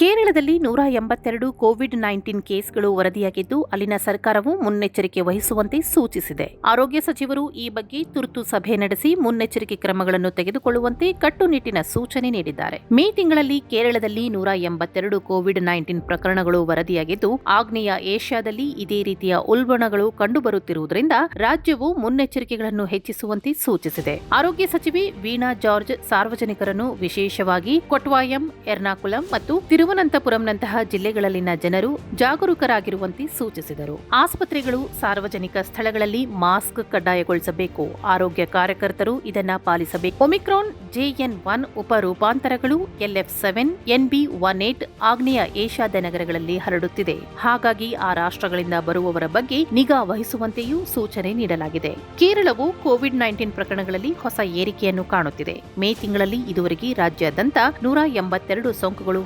ಕೇರಳದಲ್ಲಿ ನೂರ ಎಂಬತ್ತೆರಡು ಕೋವಿಡ್ ನೈನ್ಟೀನ್ ಕೇಸ್ಗಳು ವರದಿಯಾಗಿದ್ದು, ಅಲ್ಲಿನ ಸರ್ಕಾರವು ಮುನ್ನೆಚ್ಚರಿಕೆ ವಹಿಸುವಂತೆ ಸೂಚಿಸಿದೆ. ಆರೋಗ್ಯ ಸಚಿವರು ಈ ಬಗ್ಗೆ ತುರ್ತು ಸಭೆ ನಡೆಸಿ ಮುನ್ನೆಚ್ಚರಿಕೆ ಕ್ರಮಗಳನ್ನು ತೆಗೆದುಕೊಳ್ಳುವಂತೆ ಕಟ್ಟುನಿಟ್ಟಿನ ಸೂಚನೆ ನೀಡಿದ್ದಾರೆ. ಮೇ ತಿಂಗಳಲ್ಲಿ ಕೇರಳದಲ್ಲಿ ನೂರ ಎಂಬತ್ತೆರಡು ಕೋವಿಡ್ ನೈನ್ಟೀನ್ ಪ್ರಕರಣಗಳು ವರದಿಯಾಗಿದ್ದು, ಆಗ್ನೇಯ ಏಷ್ಯಾದಲ್ಲಿ ಇದೇ ರೀತಿಯ ಉಲ್ಬಣಗಳು ಕಂಡುಬರುತ್ತಿರುವುದರಿಂದ ರಾಜ್ಯವು ಮುನ್ನೆಚ್ಚರಿಕೆಗಳನ್ನು ಹೆಚ್ಚಿಸುವಂತೆ ಸೂಚಿಸಿದೆ. ಆರೋಗ್ಯ ಸಚಿವೆ ವೀಣಾ ಜಾರ್ಜ್ ಸಾರ್ವಜನಿಕರನ್ನು ವಿಶೇಷವಾಗಿ ಕೊಟ್ವಾಯಂ, ಎರ್ನಾಕುಲಂ ಮತ್ತು ತಿರುವನಂತಪುರಂನಂತಹ ಜಿಲ್ಲೆಗಳಲ್ಲಿನ ಜನರು ಜಾಗರೂಕರಾಗಿರುವಂತೆ ಸೂಚಿಸಿದರು. ಆಸ್ಪತ್ರೆಗಳು ಸಾರ್ವಜನಿಕ ಸ್ಥಳಗಳಲ್ಲಿ ಮಾಸ್ಕ್ ಕಡ್ಡಾಯಗೊಳಿಸಬೇಕು. ಆರೋಗ್ಯ ಕಾರ್ಯಕರ್ತರು ಇದನ್ನ ಪಾಲಿಸಬೇಕು. ಒಮಿಕ್ರಾನ್ ಜೆಎನ್ ಒನ್ ಉಪ ರೂಪಾಂತರಗಳು LF seven NB one eight ಆಗ್ನೇಯ ಏಷ್ಯಾದ ನಗರಗಳಲ್ಲಿ ಹರಡುತ್ತಿದೆ. ಹಾಗಾಗಿ ಆ ರಾಷ್ಟ್ರಗಳಿಂದ ಬರುವವರ ಬಗ್ಗೆ ನಿಗಾ ವಹಿಸುವಂತೆಯೂ ಸೂಚನೆ ನೀಡಲಾಗಿದೆ. ಕೇರಳವು ಕೋವಿಡ್ ನೈನ್ಟೀನ್ ಪ್ರಕರಣಗಳಲ್ಲಿ ಹೊಸ ಏರಿಕೆಯನ್ನು ಕಾಣುತ್ತಿದೆ. ಮೇ ತಿಂಗಳಲ್ಲಿ ಇದುವರೆಗೆ ರಾಜ್ಯಾದ್ಯಂತ ನೂರ ಎಂಬತ್ತೆರಡು ಸೋಂಕುಗಳು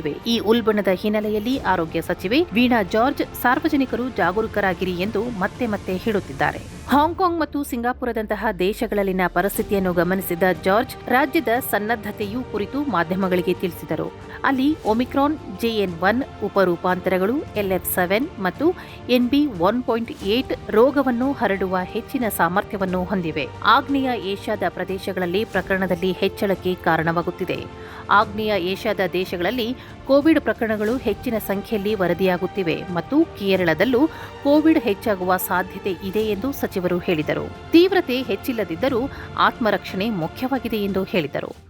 ವರದಿಯಾಗಿವೆ ಈ ಉಲ್ಬಣದ ಹಿನ್ನೆಲೆಯಲ್ಲಿ ಆರೋಗ್ಯ ಸಚಿವೆ ವೀಣಾ ಜಾರ್ಜ್ ಸಾರ್ವಜನಿಕರು ಜಾಗರೂಕರಾಗಿರಿ ಎಂದು ಮತ್ತೆ ಮತ್ತೆ ಹೇಳುತ್ತಿದ್ದಾರೆ. ಹಾಂಗ್ಕಾಂಗ್ ಮತ್ತು ಸಿಂಗಾಪುರದಂತಹ ದೇಶಗಳಲ್ಲಿನ ಪರಿಸ್ಥಿತಿಯನ್ನು ಗಮನಿಸಿದ ಜಾರ್ಜ್ ರಾಜ್ಯದ ಸನ್ನದ್ಧತೆಯು ಕುರಿತು ಮಾಧ್ಯಮಗಳಿಗೆ ತಿಳಿಸಿದರು. ಅಲ್ಲಿ ಒಮಿಕ್ರಾನ್ ಜೆಎನ್ ಒನ್ ಉಪರೂಪಾಂತರಗಳು ಎಲ್ಎಫ್ ಸೆವೆನ್ ಮತ್ತು ಎನ್ಬಿ ಒನ್ ಪಾಯಿಂಟ್ ಏಟ್ ರೋಗವನ್ನು ಹರಡುವ ಹೆಚ್ಚಿನ ಸಾಮರ್ಥ್ಯವನ್ನು ಹೊಂದಿವೆ. ಆಗ್ನೇಯ ಏಷ್ಯಾದ ಪ್ರದೇಶಗಳಲ್ಲಿ ಪ್ರಕರಣದಲ್ಲಿ ಹೆಚ್ಚಳಕ್ಕೆ ಕಾರಣವಾಗುತ್ತಿದೆ. ಆಗ್ನೇಯ ಏಷ್ಯಾದ ದೇಶಗಳಲ್ಲಿ ಕೋವಿಡ್ ಪ್ರಕರಣಗಳು ಹೆಚ್ಚಿನ ಸಂಖ್ಯೆಯಲ್ಲಿ ವರದಿಯಾಗುತ್ತಿವೆ ಮತ್ತು ಕೇರಳದಲ್ಲೂ ಕೋವಿಡ್ ಹೆಚ್ಚಾಗುವ ಸಾಧ್ಯತೆ ಇದೆ ಎಂದು ಸಚಿವರು ಹೇಳಿದರು. ತೀವ್ರತೆ ಹೆಚ್ಚಿಲ್ಲದಿದ್ದರೂ ಆತ್ಮರಕ್ಷಣೆ ಮುಖ್ಯವಾಗಿದೆ ಎಂದು ಹೇಳಿದರು.